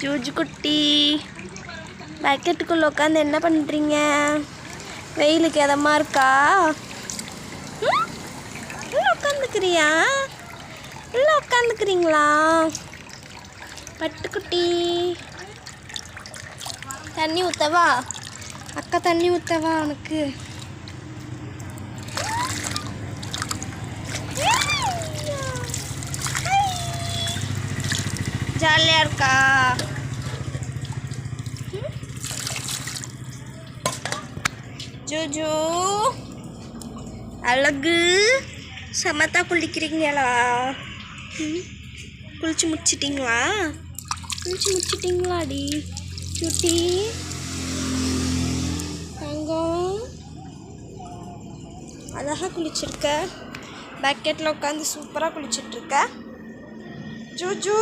ஜூஜு குட்டி. பக்கெட்டுக்குள்ளே உட்காந்து என்ன பண்ணுறீங்க வெயிலுக்கு எதமாக இருக்கா? ம்? உள்ள உட்காந்துக்கிறியா உள்ள உட்காந்துக்கிறீங்களா பட்டுக்குட்டி. தண்ணி ஊற்றவா அக்கா தண்ணி ஊற்றவா உனக்கு? ஜாலியாக இருக்கா? ஜூஜு அழகு. சமத்தா குளிக்கிறீங்களா? குளிச்சு முடிச்சிட்டிங்களா? குளிச்சு முடிச்சிட்டிங்களாடி? சுட்டி. தங்கம். அழகாக குளிச்சிருக்க. பக்கெட்டில் உட்காந்து சூப்பராக குளிச்சிட்ருக்க ஜூஜு.